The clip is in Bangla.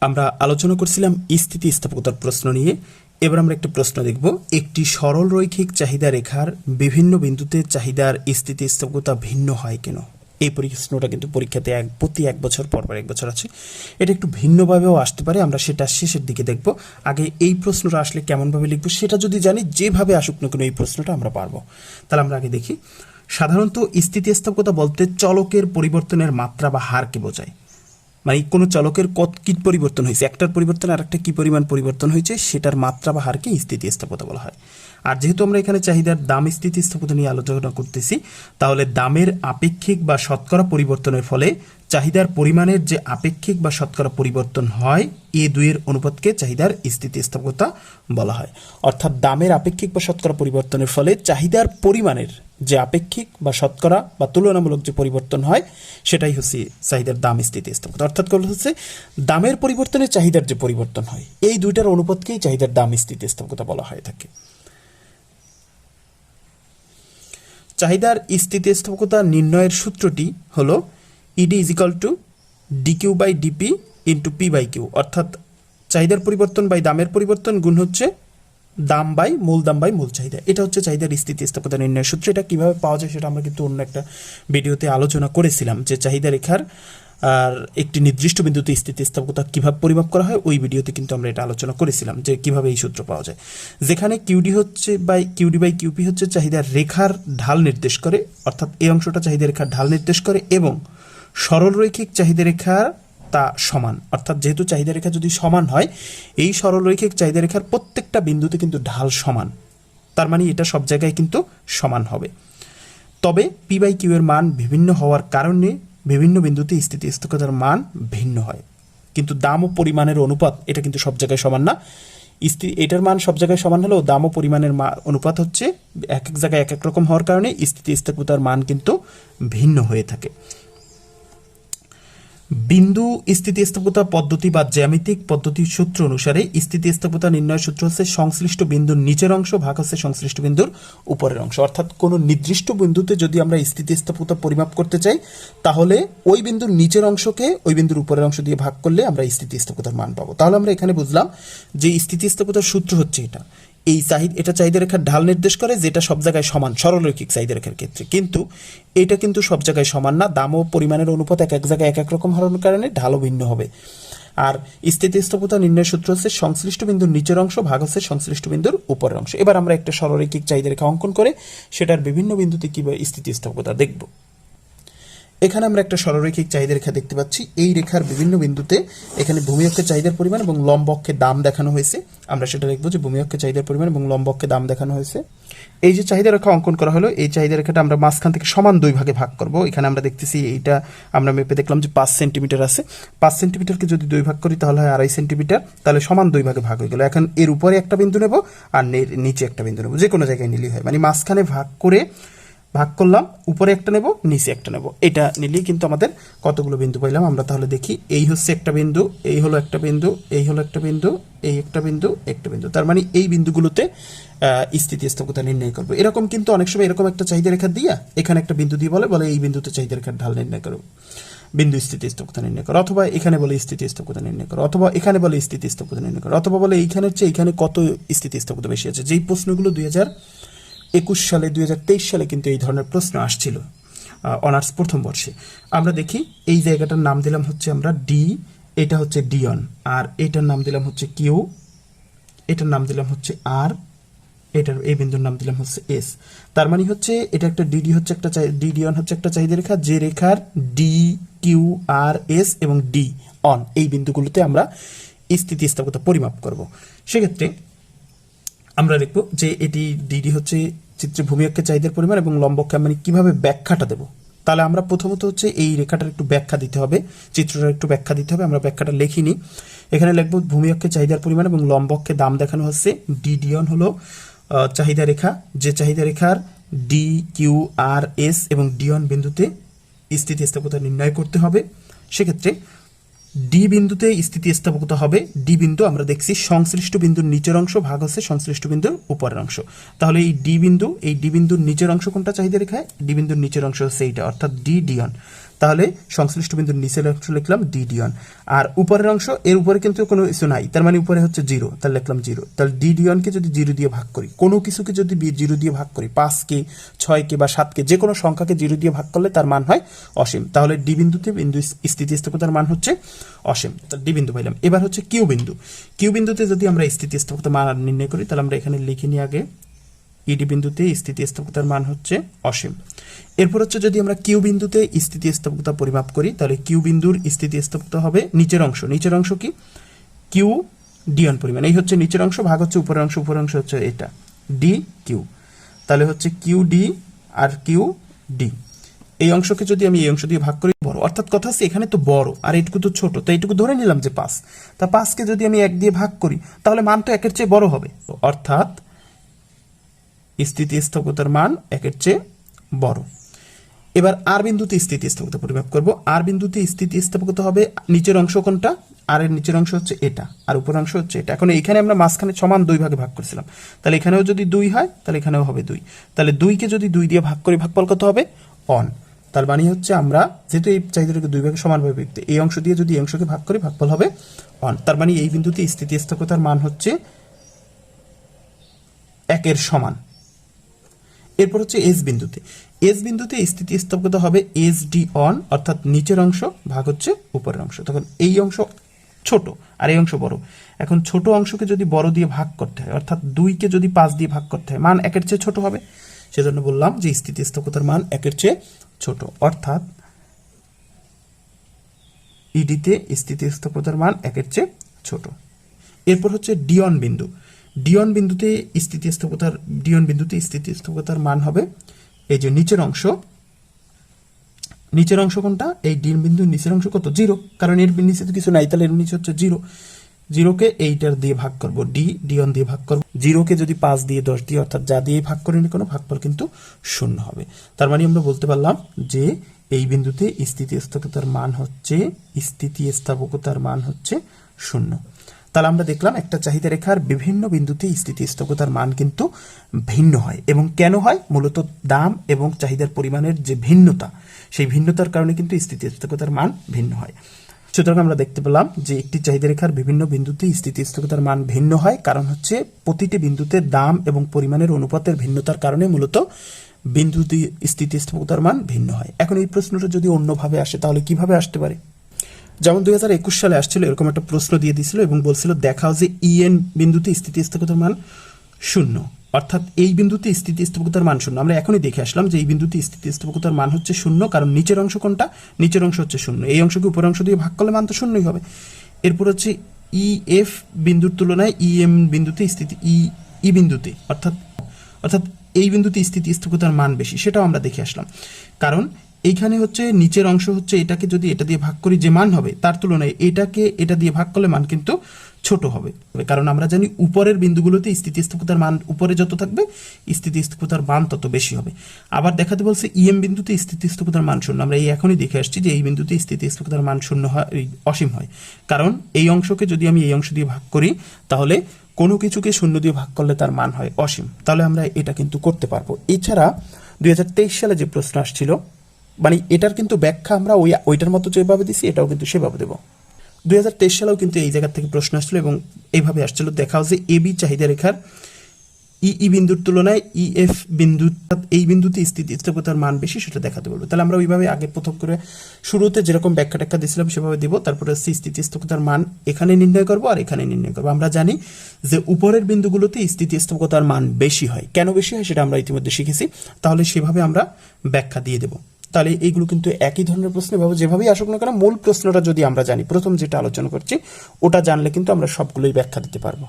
আমরা আলোচনা করছিলাম স্থিতিস্থাপকতার প্রশ্ন নিয়ে। এবার আমরা একটা প্রশ্ন দেখব। একটি সরল রৈখিক চাহিদা রেখার বিভিন্ন বিন্দুতে চাহিদার স্থিতিস্থাপকতা ভিন্ন হয় কেন? এই প্রশ্নটা কিন্তু পরীক্ষাতে এক প্রতি এক বছর পর পর এক বছর আছে। এটা একটু ভিন্নভাবেও আসতে পারে। আমরা সেটা শেষের দিকে দেখব। আগে এই প্রশ্নটা আসলে কেমনভাবে লিখব সেটা যদি জানি, যেভাবে আসুক না কেন এই প্রশ্নটা আমরা পারব। তাহলে আমরা আগে দেখি। সাধারণত স্থিতিস্থাপকতা বলতে চলকের পরিবর্তনের মাত্রা বা হারকে বোঝায়। মানে কোনো চলকের কত কী পরিবর্তন হয়েছে? একটার পরিবর্তন আর একটা কী পরিমাণ পরিবর্তন হয়েছে, সেটার মাত্রা বা হারকে স্থিতিস্থাপকতা বলা হয়। আর যেহেতু আমরা এখানে চাহিদার দাম স্থিতিস্থাপকতা নিয়ে আলোচনা করতেছি, তাহলে দামের আপেক্ষিক বা শতকরা পরিবর্তনের ফলে চাহিদার পরিমাণের যে আপেক্ষিক বা শতকরা পরিবর্তন হয় এ দুইয়ের অনুপাতকে চাহিদার স্থিতিস্থাপকতা বলা হয়। অর্থাৎ দামের আপেক্ষিক বা শতকরা পরিবর্তনের ফলে চাহিদার পরিমাণের যে আপেক্ষিক বা শতকরা বা তুলনামূলক যে পরিবর্তন হয়, সেটাই হচ্ছে চাহিদার দাম স্থিতিস্থাপকতা। অর্থাৎ কথা হচ্ছে, দামের পরিবর্তনে চাহিদার যে পরিবর্তন হয়, এই দুইটার অনুপাতকেই চাহিদার দাম স্থিতিস্থাপকতা বলা হয়ে থাকে। চাহিদার স্থিতিস্থাপকতা নির্ণয়ের সূত্রটি হলো ED equal to DQ by DP into P by Q অর্থাৎ চাহিদার পরিবর্তন বাই দামের পরিবর্তন গুণ হচ্ছে দাম বাই মূল দাম বাই মূল চাহিদা। এটা হচ্ছে চাহিদার স্থিতিস্থাপকতা নির্ণয় সূত্র। এটা কীভাবে পাওয়া যায় সেটা আমরা কিন্তু অন্য একটা ভিডিওতে আলোচনা করেছিলাম যে চাহিদা রেখার, আর একটি নির্দিষ্ট বিন্দুতে স্থিতিস্থাপকতা কীভাবে পরিমাপ করা হয়, ওই ভিডিওতে কিন্তু আমরা এটা আলোচনা করেছিলাম যে কীভাবে এই সূত্র পাওয়া যায়। যেখানে কিউডি হচ্ছে বাই কিউডি বাই কিউপি হচ্ছে চাহিদার রেখার ঢাল নির্দেশ করে, অর্থাৎ এই অংশটা চাহিদা রেখার ঢাল নির্দেশ করে এবং সরলরৈখিক চাহিদা রেখা তা সমান। অর্থাৎ যেহেতু চাহিদা রেখা যদি সমান হয়, এই সরলরৈখিক চাহিদা রেখার প্রত্যেকটা বিন্দুতে কিন্তু ঢাল সমান। তার মানে এটা সব জায়গায় কিন্তু সমান হবে। তবে পি বাই কিউ এর মান বিভিন্ন হওয়ার কারণে বিভিন্ন বিন্দুতে স্থিতিস্থাপকতার মান ভিন্ন হয়। কিন্তু দাম ও পরিমাণের অনুপাত এটা কিন্তু সব জায়গায় সমান না। স্থির এটার মান সব জায়গায় সমান হলেও দাম ও পরিমাণের অনুপাত হচ্ছে এক এক জায়গায় এক এক রকম হওয়ার কারণে স্থিতিস্থাপকতার মান কিন্তু ভিন্ন হয়ে থাকে। বিন্দু স্থিতিস্থাপকতা পদ্ধতি বা জ্যামিতিক পদ্ধতির সূত্র অনুসারে স্থিতিস্থাপকতা নির্ণয় সূত্র হচ্ছে সংশ্লিষ্ট বিন্দুর নিচের অংশ ভাগ হচ্ছে সংশ্লিষ্ট বিন্দুর উপরের অংশ। অর্থাৎ কোনো নির্দিষ্ট বিন্দুতে যদি আমরা স্থিতিস্থাপকতা পরিমাপ করতে চাই, তাহলে ওই বিন্দুর নিচের অংশকে ওই বিন্দুর উপরের অংশ দিয়ে ভাগ করলে আমরা স্থিতিস্থাপকতার মান পাবো। তাহলে আমরা এখানে বুঝলাম যে স্থিতিস্থাপকতার সূত্র হচ্ছে এটা। এই চাহিদা, এটা চাহিদা রেখার ঢাল নির্দেশ করে যেটা সব জায়গায় সমান, সরলরৈখিক চাহিদা রেখার ক্ষেত্রে। কিন্তু এটা কিন্তু সব জায়গায় সমান না, দাম ও পরিমাণের অনুপাত এক এক জায়গায় এক এক রকম হওয়ার কারণে ঢালও ভিন্ন হবে। আর স্থিতিস্থাপকতা নির্ণয় সূত্র হচ্ছে সংশ্লিষ্ট বিন্দুর নিচের অংশ ভাগ হচ্ছে সংশ্লিষ্ট বিন্দুর উপরের অংশ। এবার আমরা একটা সরলরৈখিক চাহিদা রেখা অঙ্কন করে সেটার বিভিন্ন বিন্দুতে কীভাবে স্থিতিস্থাপকতা দেখব। এখানে আমরা একটা সরলরৈখিক চাহিদা রেখা দেখতে পাচ্ছি। এই রেখার বিভিন্ন বিন্দুতে এখানে ভূমি অক্ষের চাহিদার পরিমাণ এবং লম্ব অক্ষের দাম দেখানো হয়েছে। আমরা সেটা দেখব যে ভূমি অক্ষের চাহিদার পরিমাণ এবং লম্ব অক্ষের দাম দেখানো হয়েছে। এই যে চাহিদা রেখা অঙ্কন করা হলো, এই চাহিদা রেখাটা আমরা মাঝখান থেকে সমান দুই ভাগে ভাগ করব। এখানে আমরা দেখতেছি এইটা আমরা মেপে দেখলাম যে পাঁচ সেন্টিমিটার আছে। পাঁচ সেন্টিমিটারকে যদি দুই ভাগ করি তাহলে হয় আড়াই সেন্টিমিটার, তাহলে সমান দুই ভাগে ভাগ হয়ে গেল। এখন এর উপরে একটা বিন্দু নেব আর নিচে একটা বিন্দু নেব। যে কোনো জায়গায় নিলেই হয়। মানে মাঝখানে ভাগ করে ভাগ করলাম, উপরে একটা নেব, নিচে একটা নেব। এটা নিলেই কিন্তু আমাদের কতগুলো বিন্দু পাইলাম? আমরা তাহলে দেখি, এই হচ্ছে একটা বিন্দু, এই হলো একটা বিন্দু, এই হলো একটা বিন্দু, এই একটা বিন্দু একটা বিন্দু। তার মানে এই বিন্দুগুলোতে স্থিতিস্থাপকতা নির্ণয় করব। এরকম কিন্তু অনেক সময় এরকম একটা চাহিদা রেখা দিয়া এখানে একটা বিন্দু দিয়ে বলে বলে এই বিন্দুতে চাহিদা রেখার ঢাল নির্ণয় করো। বিন্দু স্থিতিস্থাপকতা নির্ণয় করো। অথবা এখানে বলে স্থিতিস্থাপকতা নির্ণয় করো। অথবা এখানে বলে স্থিতিস্থাপকতা নির্ণয় করো। অথবা বলে এইখানের চেয়ে এখানে কত স্থিতিস্থাপকতা বেশি আছে? যেই প্রশ্নগুলো দুই হাজার একুশ সালে, দুই হাজার তেইশ সালে কিন্তু এই ধরনের প্রশ্ন আসছিল অনার্স প্রথম বর্ষে। আমরা দেখি এই জায়গাটার নাম দিলাম হচ্ছে আমরা ডি এটা হচ্ছে ডিয়ন আর এটার নাম দিলাম হচ্ছে কিউ এটার নাম দিলাম হচ্ছে আর এটার এই বিন্দুর নাম দিলাম হচ্ছে এস তার মানে হচ্ছে এটা একটা ডিডি হচ্ছে একটা ডিডি অন হচ্ছে একটা চাহিদা রেখা, যে রেখার ডি কিউ আর এস এবং ডি অন এই বিন্দুগুলোতে আমরা স্থিতিস্থাপকতা পরিমাপ করব। সেক্ষেত্রে আমরা দেখব যে এটি ডিডি হচ্ছে চিত্রে ভূমিকক্ষের চাহিদার পরিমাণ এবং লম্বকে মানে কীভাবে ব্যাখ্যাটা দেব। তাহলে আমরা প্রথমত হচ্ছে এই রেখাটার একটু ব্যাখ্যা দিতে হবে, চিত্রটার একটু ব্যাখ্যা দিতে হবে, আমরা ব্যাখ্যাটা লিখিনি। এখানে লিখব ভূমিকক্ষের চাহিদার পরিমাণ এবং লম্বককে দাম দেখানো হচ্ছে। ডিডিয়ন হলো চাহিদা রেখা। যে চাহিদা রেখার ডি কিউ আর এস এবং ডিয়ন বিন্দুতে স্থিতিস্থাপকতা নির্ণয় করতে হবে। সেক্ষেত্রে ডি বিন্দুতে স্থিতিস্থাপকতা হবে। ডি বিন্দু আমরা দেখছি সংশ্লিষ্ট বিন্দুর নিচের অংশ, ভাগ হচ্ছে সংশ্লিষ্ট বিন্দুর উপরের অংশ। তাহলে এই ডি বিন্দু, এই ডি বিন্দুর নিচের অংশ কোনটা চাহিদা রেখায়? ডি বিন্দুর নিচের অংশ হচ্ছে এইটা, অর্থাৎ ডি ডিয়ন তাহলে সংশ্লিষ্ট বিন্দুর নিচের অংশ লিখলাম ডি ডি ওয়ান আর উপরের অংশ, এর উপরে কিন্তু কোনো কিছু নাই। তার মানে উপরে হচ্ছে জিরো তাহলে লিখলাম জিরো তাহলে ডি ডি ওয়ানকে যদি জিরো দিয়ে ভাগ করি, কোনো কিছুকে যদি জিরো দিয়ে ভাগ করি পাঁচকে ছয়কে বা সাতকে যে কোনো সংখ্যাকে জিরো দিয়ে ভাগ করলে তার মান হয় অসীম। তাহলে ডি বিন্দুতে বিন্দু স্থিতিস্থাপকতার মান হচ্ছে অসীম। তাহলে ডি বিন্দু পাইলাম। এবার হচ্ছে কিউ বিন্দু। কিউ বিন্দুতে যদি আমরা স্থিতিস্থাপকতার মান নির্ণয় করি, তাহলে আমরা এখানে লিখে নিই আগে ইডি বিন্দুতে স্থিতিস্থাপকতার মান হচ্ছে অসীম। এরপর হচ্ছে যদি আমরা কিউ বিন্দুতে স্থিতিস্থাপকতা পরিমাপ করি, তাহলে কিউ বিন্দুর স্থিতিস্থাপকতা হবে নিচের অংশ। নিচের অংশ কি? কিউ ডিওন পরিমাণ। এই হচ্ছে নিচের অংশ, ভাগ হচ্ছে উপরের অংশ উপরের অংশ হচ্ছে এটা। D Q. তাহলে হচ্ছে কিউ ডি আর কিউ ডি। এই অংশকে যদি আমি এই অংশ দিয়ে ভাগ করি, বড়। অর্থাৎ কথা হচ্ছে এখানে তো বড়, আর এটুকু তো ছোট তো এইটুকু ধরে নিলাম যে পাঁচ। তা পাঁচকে যদি আমি এক দিয়ে ভাগ করি, তাহলে মান তো একের চেয়ে বড় হবে। অর্থাৎ স্থিতিস্থাপকতার মান একের চেয়ে বড়। এবার আর বিন্দুতে স্থিতিস্থাপকতা পরিমাপ করব। আর বিন্দুতে স্থিতিস্থাপকতা হবে নিচের অংশ কোনটা? আর এর নিচের অংশ হচ্ছে এটা, আর উপর অংশ হচ্ছে এটা। এখন এইখানে আমরা মাঝখানে সমান দুই ভাগে ভাগ করেছিলাম। তাহলে এখানেও যদি দুই হয়, তাহলে এখানেও হবে দুই। তাহলে দুইকে যদি দুই দিয়ে ভাগ করি ভাগফল কত হবে? অন। তার মানে হচ্ছে আমরা, যেহেতু এই চাহিদাটাকে দুই ভাগে সমানভাবে বিভক্ত, এই অংশ দিয়ে যদি এই অংশকে ভাগ করি ভাগফল হবে অন। তার মানে এই বিন্দুতে স্থিতিস্থাপকতার মান হচ্ছে একের সমান। এরপর হচ্ছে এস বিন্দুতে। এস বিন্দুতে স্থিতিস্থাপকতা হবে এস ডি অন অর্থাৎ নিচের অংশ, ভাগ হচ্ছে উপরের অংশ। তখন এই অংশ ছোট আর এই অংশ বড়। এখন ছোট অংশকে যদি বড় দিয়ে ভাগ করতে হয়, অর্থাৎ দুইকে যদি পাঁচ দিয়ে ভাগ করতে হয়, মান একের চেয়ে ছোট হবে। সেজন্য বললাম যে স্থিতিস্থাপকতার মান একের চেয়ে ছোট। অর্থাৎ ইডিতে স্থিতিস্থাপকতার মান একের চেয়ে ছোট। এরপর হচ্ছে ডিয়ন বিন্দু। ডিয়ন বিন্দুতে স্থিতিস্থাপকতার ডিয়ন বিন্দুতে স্থিতিস্থাপকতার মান হবে এই যে নিচের অংশ। নিচের অংশ কোনটা? এই ডিন বিন্দুর নিচের অংশ কত? জিরো। কারণ এর নিচে তো কিছু নাই, তাহলে এর নিচে হচ্ছে জিরো। জিরোকে এইটার দিয়ে ভাগ করব, ডি, ডিয়ন দিয়ে ভাগ করব। জিরোকে যদি পাঁচ দিয়ে দশ দিয়ে, অর্থাৎ যা দিয়ে ভাগ করি না কোনো, ভাগফল কিন্তু শূন্য হবে। তার মানে আমরা বলতে পারলাম যে এই বিন্দুতে স্থিতিস্থাপকতার মান হচ্ছে স্থিতিস্থাপকতার মান হচ্ছে শূন্য। তাহলে আমরা দেখলাম একটা চাহিদা রেখার বিভিন্ন বিন্দুতে স্থিতিস্থাপকতার মান কিন্তু ভিন্ন হয়। এবং কেন হয়? মূলত দাম এবং চাহিদার পরিমাণের যে ভিন্নতা, সেই ভিন্নতার কারণে কিন্তু স্থিতিস্থাপকতার মান ভিন্ন হয়। সুতরাং আমরা দেখতে পেলাম যে একটি চাহিদা রেখার বিভিন্ন বিন্দুতে স্থিতিস্থাপকতার মান ভিন্ন হয়। কারণ হচ্ছে প্রতিটি বিন্দুতে দাম এবং পরিমাণের অনুপাতের ভিন্নতার কারণে মূলত বিন্দুতে স্থিতিস্থাপকতার মান ভিন্ন হয়। এখন এই প্রশ্নটা যদি অন্যভাবে আসে, তাহলে কীভাবে আসতে পারে? যেমন দুই একুশ সালে আসছিল, এরকম একটা প্রশ্ন দিয়ে দিয়েছিল এবং বলছিল, দেখাও যে ইএন বিন্দুতে স্থিতিস্থাপকতার মান শূন্য। অর্থাৎ এই বিন্দুতে স্থিতিস্থাপকতার মান শূন্য। আমরা এখনই দেখে আসলাম যে এই বিন্দুতে স্থিতিস্থাপকতার মান হচ্ছে শূন্য, কারণ নিচের অংশ কোনটা? নিচের অংশ হচ্ছে শূন্য। এই অংশকে উপর অংশ দিয়ে ভাগ করলে মান তো শূন্যই হবে। এরপর হচ্ছে ই এফ বিন্দুর তুলনায় ই এম বিন্দুতে স্থিতি ই ই বিন্দুতে, অর্থাৎ অর্থাৎ এই বিন্দুতে স্থিতিস্থাপকতার মান বেশি, সেটাও আমরা দেখে আসলাম। কারণ এইখানে হচ্ছে নিচের অংশ হচ্ছে এটাকে যদি এটা দিয়ে ভাগ করি যে মান হবে, তার তুলনায় এটাকে এটা দিয়ে ভাগ করলে মান কিন্তু ছোট হবে। কারণ আমরা জানি উপরের বিন্দুগুলোতে স্থিতিস্থাপকতার মান উপরে যত থাকবে, স্থিতিস্থাপকতার মান তত বেশি হবে। আবার দেখাতে বলছে ইএম বিন্দুতে স্থিতিস্থাপকতার মান শূন্য। আমরা এই এখনই দেখে আসছি যে এই বিন্দুতে স্থিতিস্থাপকতার মান শূন্য হয় অসীম হয়। কারণ এই অংশকে যদি আমি এই অংশ দিয়ে ভাগ করি, তাহলে কোনো কিছুকে শূন্য দিয়ে ভাগ করলে তার মান হয় অসীম। তাহলে আমরা এটা কিন্তু করতে পারব। এছাড়া দুই হাজার তেইশ সালে যে প্রশ্ন আসছিল মানে এটার কিন্তু ব্যাখ্যা আমরা ওই, ওইটার মতো যেভাবে দিছি, এটাও কিন্তু সেভাবে দেবো। দুই হাজার তেইশ সালেও কিন্তু এই জায়গার থেকে প্রশ্ন আসছিল এবং এইভাবে আসছিল, দেখাও যে বি চাহিদা রেখার ই ই বিন্দুর তুলনায় ই এফ বিন্দু এই বিন্দুতে স্থিতিস্থাপকতার মান বেশি, সেটা দেখাতে বলব। তাহলে আমরা ওইভাবে আগে প্রথম করে শুরুতে যেরকম ব্যাখ্যা ট্যাখ্যা দিয়েছিলাম, সেভাবে দিব। তারপরে সি স্থিতিস্থাপকতার মান এখানে নির্ণয় করব আর এখানে নির্ণয় করব। আমরা জানি যে উপরের বিন্দুগুলোতে স্থিতিস্থাপকতার মান বেশি হয়। কেন বেশি হয় সেটা আমরা ইতিমধ্যে শিখেছি। তাহলে সেভাবে আমরা ব্যাখ্যা দিয়ে দেবো। তাহলে এইগুলো কিন্তু একই ধরনের প্রশ্ন ভাবো যেভাবেই আসুক না কেন, মূল প্রশ্নটা যদি আমরা জানি, প্রথম যেটা আলোচনা করছি, ওটা জানলে কিন্তু আমরা সবগুলোই ব্যাখ্যা দিতে পারব।